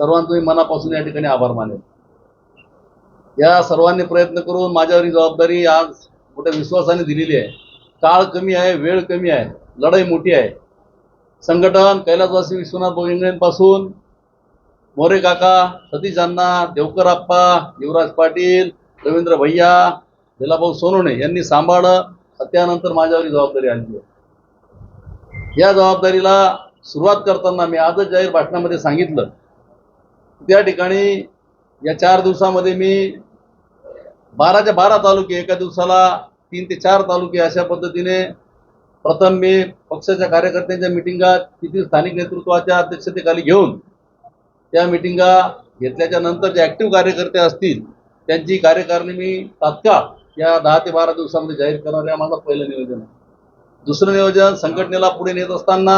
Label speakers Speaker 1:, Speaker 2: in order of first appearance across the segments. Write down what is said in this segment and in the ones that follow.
Speaker 1: सर्वांचं मी मनापासून या ठिकाणी आभार मानेल या सर्वांनी प्रयत्न करून माझ्यावर ही जबाबदारी आज मोठ्या विश्वासाने दिलेली आहे. काळ कमी आहे वेळ कमी आहे लढाई मोठी आहे. संघटन कैलासवासी विश्वनाथ बोविंगेंपासून मोरे काका सतीश अण्णा देवकर आप्पा युवराज पाटील रवींद्र भैया दिलाभाऊ सोनवणे यांनी सांभाळलं. त्यानंतर माझ्यावर ही जबाबदारी आणली आहे. या जबाबदारीला सुरुवात करताना मी आजच जाहीर भाषणामध्ये सांगितलं. त्या ठिकाणी या चार दिवसामध्ये मी बाराच्या बारा तालुके एका दिवसाला तीन ते चार तालुके अशा पद्धतीने प्रथम मी पक्षाच्या कार्यकर्त्यांच्या मिटिंगा तिथे स्थानिक नेतृत्वाच्या अध्यक्षतेखाली घेऊन त्या मिटिंगा घेतल्याच्या नंतर जे ॲक्टिव्ह कार्यकर्ते असतील त्यांची कार्यकारिणी मी तात्काळ या दहा ते बारा दिवसामध्ये जाहीर करणार आहे माझं पहिलं नियोजन आहे. दुसरं नियोजन संघटनेला पुढे नेत असताना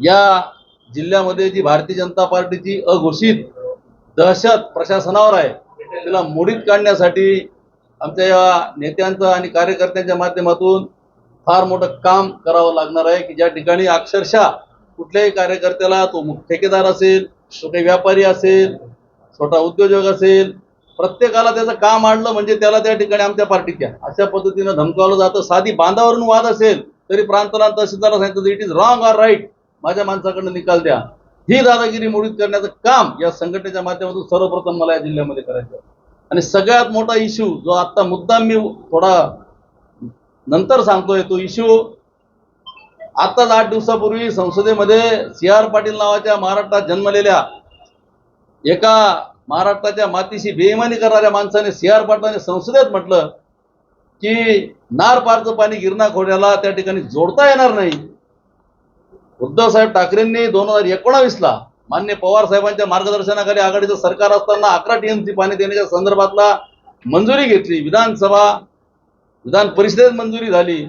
Speaker 1: या जिल्ह्यामध्ये जी भारतीय जनता पार्टीची अघोषित दहशत प्रशासनावर आहे तिला मोडीत काढण्यासाठी आमच्या या नेत्यांचं आणि कार्यकर्त्यांच्या माध्यमातून फार मोठं काम करावं लागणार आहे की ज्या ठिकाणी अक्षरशः कुठल्याही कार्यकर्त्याला तो ठेकेदार असेल तो काही व्यापारी असेल छोटा उद्योजक असेल प्रत्येकाला त्याचं काम आणलं म्हणजे त्याला त्या ठिकाणी आमच्या पार्टीच्या. अशा पद्धतीनं धमकावलं जातं. साधी बांधावरून वाद असेल तरी प्रांताला तहसीलदार सांगितलं it is wrong or right माझ्या माणसाकडनं निकाल द्या. ही दादागिरी मोडीत करण्याचं काम या संघटनेच्या माध्यमातून सर्वप्रथम मला या जिल्ह्यामध्ये करायचं आणि सगळ्यात मोठा इश्यू जो आता मुद्दाम मी थोडा नंतर सांगतोय तो इश्यू आताच आठ दिवसापूर्वी संसदेमध्ये सी आर पाटील नावाच्या महाराष्ट्रात जन्मलेल्या एका महाराष्ट्राच्या मातीशी बेईमानी करणाऱ्या माणसाने सी आर पाटलाने संसदेत म्हटलं की नार पारचं पाणी गिरणा खोऱ्याला त्या ठिकाणी जोडता येणार नाही. उद्धव साहेब ठाकरेंनी दोन हजार एकोणावीसला मान्य पवार साहेबांच्या मार्गदर्शनाखाली आघाडीचं सरकार असताना अकरा टीएमसी पाणी देण्याच्या संदर्भातला मंजुरी घेतली. विधानसभा विधान परिषदेत मंजुरी झाली.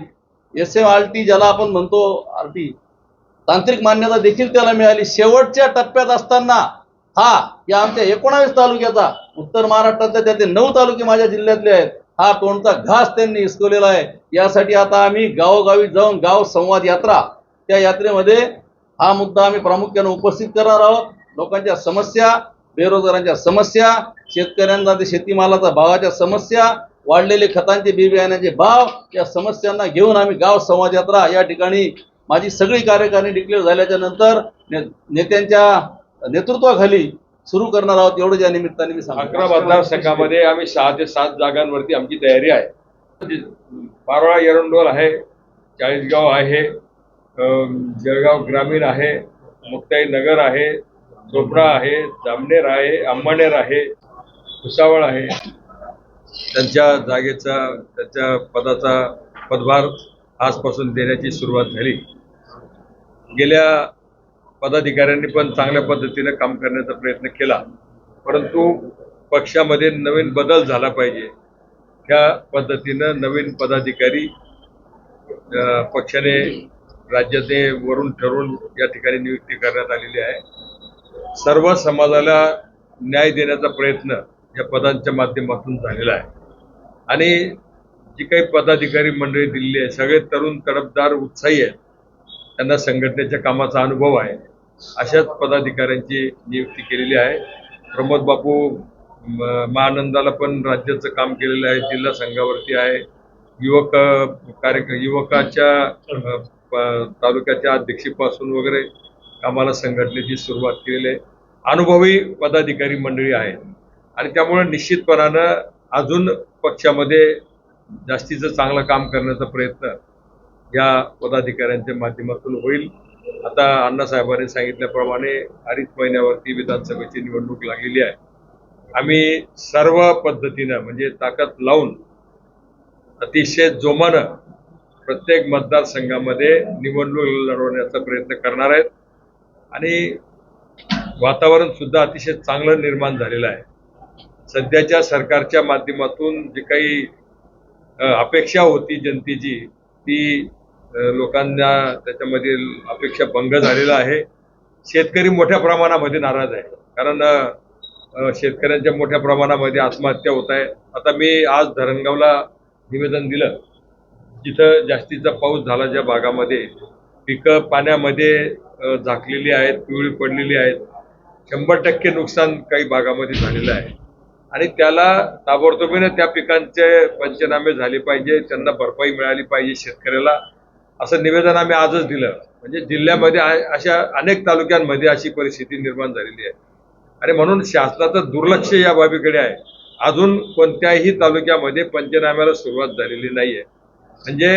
Speaker 1: एस एम आर टी ज्याला आपण म्हणतो आर टी तांत्रिक मान्यता देखील त्याला मिळाली. शेवटच्या टप्प्यात असताना हा या आमच्या एकोणावीस तालुक्याचा उत्तर महाराष्ट्रातल्या त्यातले नऊ तालुके माझ्या जिल्ह्यातले आहेत. हा तोंडचा घास त्यांनी हिसकवलेला आहे. यासाठी आता आम्ही गावोगावी जाऊन गाव संवाद यात्रा त्या यात्रेमध्ये हा मुद्दा आम्ही प्रामुख्याने उपस्थित करणार आहोत. लोकांच्या समस्या बेरोजगारांच्या समस्या शेतकऱ्यांना ते शेतीमालाचा भावाच्या समस्या वाढलेले खतांचे बी बियाण्याचे भाव या समस्यांना घेऊन आम्ही गाव समाज यात्रा या ठिकाणी माझी सगळी कार्यकारिणी डिक्लेअर झाल्याच्यानंतर ने- नेत्यांच्या नेतृत्वाखाली सुरू करणार आहोत. एवढं ज्या निमित्ताने मी सांगतो.
Speaker 2: अकरा मतदारसंघामध्ये आम्ही सहा ते सात जागांवरती आमची तयारी आहे. पारोळा एरंडोल आहे चाळीसगाव आहे जळगाव ग्रामीण आहे मुक्ताई नगर आहे चोपडा आहे जामनेर आहे अंबानेर आहे भुसावळ आहे. त्यांच्या जागेचा त्यांच्या पदाचा पदभार आजपासून देण्याची सुरुवात झाली. गेल्या पदाधिकाऱ्यांनी पण चांगल्या पद्धतीनं काम करण्याचा प्रयत्न केला. परंतु पक्षामध्ये नवीन बदल झाला पाहिजे. त्या पद्धतीनं नवीन पदाधिकारी पक्षाने राज्याचे वरून ठरवून या ठिकाणी नियुक्ती करण्यात आलेली आहे. सर्व समाजाला न्याय देण्याचा प्रयत्न या पदांच्या माध्यमातून झालेला आहे. आणि जी काही पदाधिकारी मंडळी दिलेली आहे सगळे तरुण तडफदार उत्साही आहेत. त्यांना संघटनेच्या कामाचा अनुभव आहे. अशाच पदाधिकाऱ्यांची नियुक्ती केलेली आहे. प्रमोद बापू म- महानंदाला पण राज्याचं काम केलेलं आहे. जिल्हा संघावरती आहे. युवक कार्य युवकाच्या तालुक्याच्या अध्यक्षीपासून वगैरे कामाला संघटनेची सुरुवात केलेली आहे. अनुभवी पदाधिकारी मंडळी आहेत. आणि त्यामुळे निश्चितपणानं अजून पक्षामध्ये जास्तीचं चांगलं काम करण्याचा प्रयत्न या पदाधिकाऱ्यांच्या माध्यमातून होईल. आता अण्णासाहेबांनी सांगितल्याप्रमाणे अडीच महिन्यावरती विधानसभेची निवडणूक लागलेली आहे. आम्ही सर्व पद्धतीनं म्हणजे ताकद लावून अतिशय जोमानं प्रत्येक मतदारसंघामध्ये निवडणूक लढवण्याचा प्रयत्न करणार आहेत. आणि वातावरण सुद्धा अतिशय चांगलं निर्माण झालेलं आहे. सध्याच्या सरकारच्या माध्यमातून जी काही अपेक्षा होती जनतेची ती लोकांना त्याच्यामध्ये अपेक्षा भंग झालेला आहे. शेतकरी मोठ्या प्रमाणामध्ये नाराज आहे. कारण शेतकऱ्यांच्या मोठ्या प्रमाणामध्ये आत्महत्या होत आहे. आता मी आज धरणगावला निवेदन दिलं. जिथं जास्तीचा पाऊस झाला ज्या भागामध्ये पिकं पाण्यामध्ये झाकलेली आहेत पिवळी पडलेली आहेत. शंभर टक्के नुकसान काही भागामध्ये झालेलं आहे. आणि त्याला ताबडतोबीनं त्या पिकांचे पंचनामे झाले पाहिजे त्यांना भरपाई मिळाली पाहिजे शेतकऱ्याला असं निवेदन आम्ही आजच दिलं. म्हणजे जिल्ह्यामध्ये अशा अनेक तालुक्यांमध्ये अशी परिस्थिती निर्माण झालेली आहे. आणि म्हणून शासनाचं दुर्लक्ष या बाबीकडे आहे. अजून कोणत्याही तालुक्यामध्ये पंचनाम्याला सुरुवात झालेली नाहीये. म्हणजे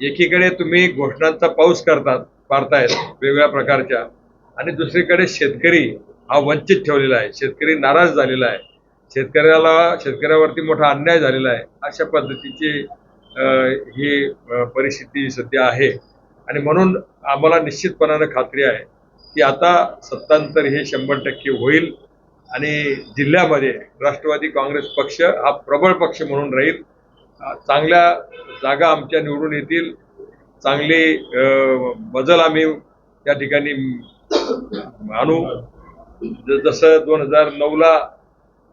Speaker 2: एकीकडे तुम्ही घोषणांचा पाऊस करतात पाडतायत वेगवेगळ्या प्रकारच्या आणि दुसरीकडे शेतकरी हा वंचित ठेवलेला आहे शेतकरी नाराज झालेला आहे शेतकऱ्याला शेतकऱ्यावरती मोठा अन्याय झालेला आहे अशा पद्धतीची ही परिस्थिती सध्या आहे. आणि म्हणून आम्हाला निश्चितपणानं खात्री आहे की आता सत्तांतर हे शंभर टक्के होईल आणि जिल्ह्यामध्ये राष्ट्रवादी काँग्रेस पक्ष हा प्रबळ पक्ष म्हणून राहील चांगल्या जागा आमच्या निवडून येतील. चांगली बदल आम्ही त्या ठिकाणी आणू. ज- जसं दोन हजार नऊला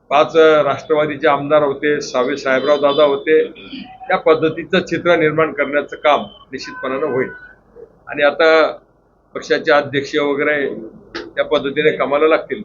Speaker 2: पाच राष्ट्रवादीचे आमदार होते सावे साहेबराव दादा होते त्या पद्धतीचं चित्र निर्माण करण्याचं काम निश्चितपणानं होईल. आणि आता पक्षाचे अध्यक्ष वगैरे त्या पद्धतीने कामाला लागतील.